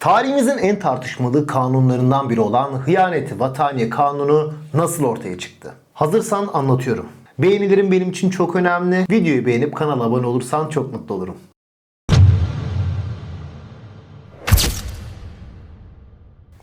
Tarihimizin en tartışmalı kanunlarından biri olan Hıyaneti Vataniye Kanunu nasıl ortaya çıktı? Hazırsan anlatıyorum. Beğenilerin benim için çok önemli. Videoyu beğenip kanala abone olursan çok mutlu olurum.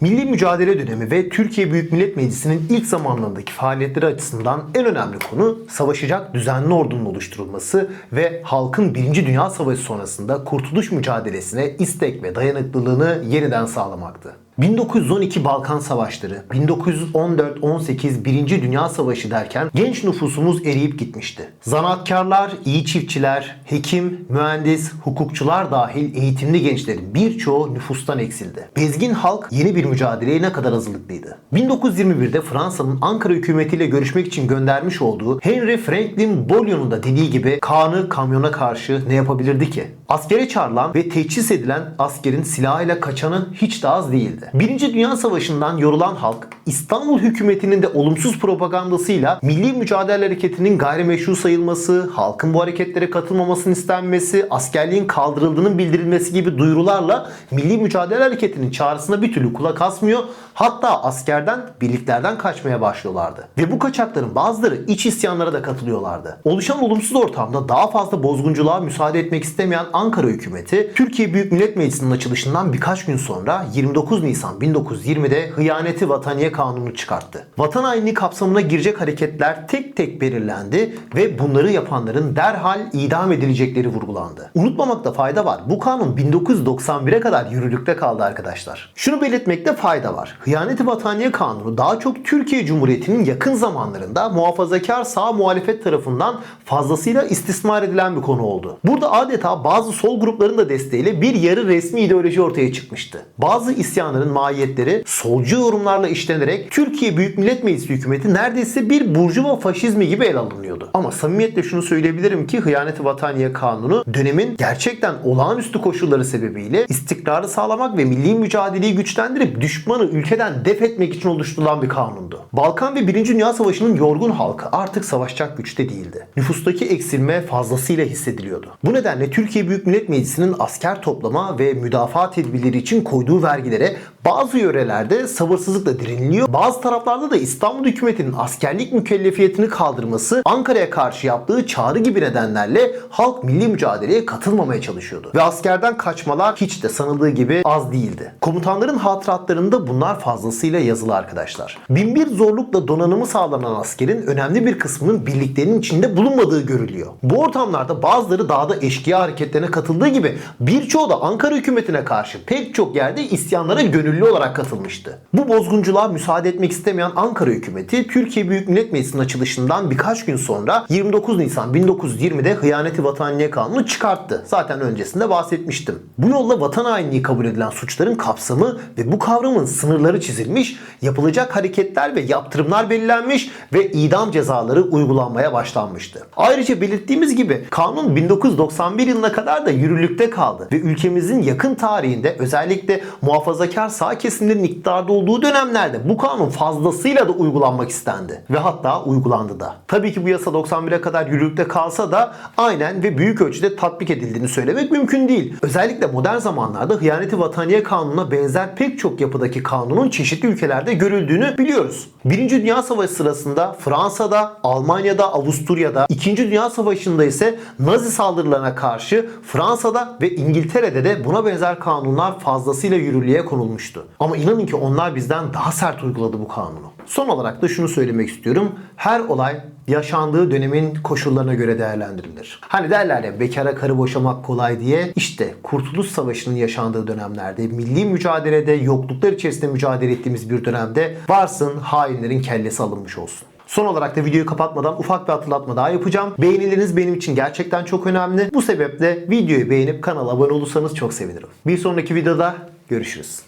Milli mücadele dönemi ve Türkiye Büyük Millet Meclisi'nin ilk zamanlarındaki faaliyetleri açısından en önemli konu savaşacak düzenli ordunun oluşturulması ve halkın Birinci Dünya Savaşı sonrasında kurtuluş mücadelesine istek ve dayanıklılığını yeniden sağlamaktı. 1912 Balkan Savaşları, 1914-18 Birinci Dünya Savaşı derken genç nüfusumuz eriyip gitmişti. Zanaatkarlar, iyi çiftçiler, hekim, mühendis, hukukçular dahil eğitimli gençlerin birçoğu nüfustan eksildi. Bezgin halk yeni bir mücadeleye ne kadar hazırlıklıydı. 1921'de Fransa'nın Ankara hükümetiyle görüşmek için göndermiş olduğu Henry Franklin Bolyon'un da dediği gibi Kaan'ı kamyona karşı ne yapabilirdi ki? Askere çağrılan ve teçhis edilen askerin silahıyla kaçanı hiç de az değildi. Birinci Dünya Savaşı'ndan yorulan halk İstanbul hükümetinin de olumsuz propagandasıyla Milli Mücadele Hareketi'nin gayrimeşru sayılması, halkın bu hareketlere katılmamasının istenmesi, askerliğin kaldırıldığının bildirilmesi gibi duyurularla Milli Mücadele Hareketi'nin çağrısına bir türlü kulak asmıyor. Hatta askerden, birliklerden kaçmaya başlıyorlardı. Ve bu kaçakların bazıları iç isyanlara da katılıyorlardı. Oluşan olumsuz ortamda daha fazla bozgunculuğa müsaade etmek istemeyen Ankara hükümeti, Türkiye Büyük Millet Meclisi'nin açılışından birkaç gün sonra 29 Nisan 1920'de Hıyaneti Vataniye Kanunu çıkarttı. Vatan hainliği kapsamına girecek hareketler tek tek belirlendi ve bunları yapanların derhal idam edilecekleri vurgulandı. Unutmamakta fayda var. Bu kanun 1991'e kadar yürürlükte kaldı arkadaşlar. Şunu belirtmekte fayda var. Hıyaneti Vataniye Kanunu daha çok Türkiye Cumhuriyeti'nin yakın zamanlarında muhafazakar sağ muhalefet tarafından fazlasıyla istismar edilen bir konu oldu. Burada adeta bazı sol grupların da desteğiyle bir yarı resmi ideoloji ortaya çıkmıştı. Bazı isyanların mahiyetleri solcu yorumlarla işlenerek Türkiye Büyük Millet Meclisi hükümeti neredeyse bir burjuva faşizmi gibi ele alınıyordu. Ama samimiyetle şunu söyleyebilirim ki Hıyaneti Vataniye Kanunu dönemin gerçekten olağanüstü koşulları sebebiyle istikrarı sağlamak ve milli mücadeleyi güçlendirip düşmanı ülkeden def etmek için oluşturulan bir kanundu. Balkan ve 1. Dünya Savaşı'nın yorgun halkı artık savaşacak güçte değildi. Nüfustaki eksilme fazlasıyla hissediliyordu. Bu nedenle Türkiye Büyük Millet Meclisi'nin asker toplama ve müdafaa tedbirleri için koyduğu vergilere bazı yörelerde sabırsızlıkla direniliyor. Bazı taraflarda da İstanbul hükümetinin askerlik mükellefiyetini kaldırması Ankara'ya karşı yaptığı çağrı gibi nedenlerle halk milli mücadeleye katılmamaya çalışıyordu. Ve askerden kaçmalar hiç de sanıldığı gibi az değildi. Komutanların hatıratlarında bunlar fazlasıyla yazılı arkadaşlar. Binbir zorlukla donanımı sağlanan askerin önemli bir kısmının birliklerinin içinde bulunmadığı görülüyor. Bu ortamlarda bazıları dağda eşkıya hareketlerine katıldığı gibi birçoğu da Ankara hükümetine karşı pek çok yerde isyanlara gönüllü olarak katılmıştı. Bu bozgunculuğa müsaade etmek istemeyen Ankara hükümeti Türkiye Büyük Millet Meclisi'nin açılışından birkaç gün sonra 29 Nisan 1920'de Hıyaneti Vataniye Kanunu çıkarttı. Zaten öncesinde bahsetmiştim. Bu yolla vatan hainliği kabul edilen suçların kapsamı ve bu kavramın sınırları çizilmiş, yapılacak hareketler ve yaptırımlar belirlenmiş ve idam cezaları uygulanmaya başlanmıştı. Ayrıca belirttiğimiz gibi kanun 1991 yılına kadar da yürürlükte kaldı ve ülkemizin yakın tarihinde özellikle muhafazakar sağ kesimlerin iktidarda olduğu dönemlerde bu kanun fazlasıyla da uygulanmak istendi ve hatta uygulandı da. Tabii ki bu yasa 91'e kadar yürürlükte kalsa da aynen ve büyük ölçüde tatbik edildiğini söylemek mümkün değil. Özellikle modern zamanlarda Hıyaneti Vataniye Kanunu'na benzer pek çok yapıdaki kanunun çeşitli ülkelerde görüldüğünü biliyoruz. Birinci Dünya Savaşı sırasında Fransa'da, Almanya'da, Avusturya'da, İkinci Dünya Savaşı'nda ise Nazi saldırılarına karşı Fransa'da ve İngiltere'de de buna benzer kanunlar fazlasıyla yürürlüğe konulmuştu. Ama inanın ki onlar bizden daha sert uyguladı bu kanunu. Son olarak da şunu söylemek istiyorum. Her olay yaşandığı dönemin koşullarına göre değerlendirilir. Hani derler ya bekara karı boşamak kolay diye. İşte Kurtuluş Savaşı'nın yaşandığı dönemlerde, milli mücadelede, yokluklar içerisinde mücadele ettiğimiz bir dönemde varsın hainlerin kellesi alınmış olsun. Son olarak da videoyu kapatmadan ufak bir hatırlatma daha yapacağım. Beğenileriniz benim için gerçekten çok önemli. Bu sebeple videoyu beğenip kanala abone olursanız çok sevinirim. Bir sonraki videoda görüşürüz.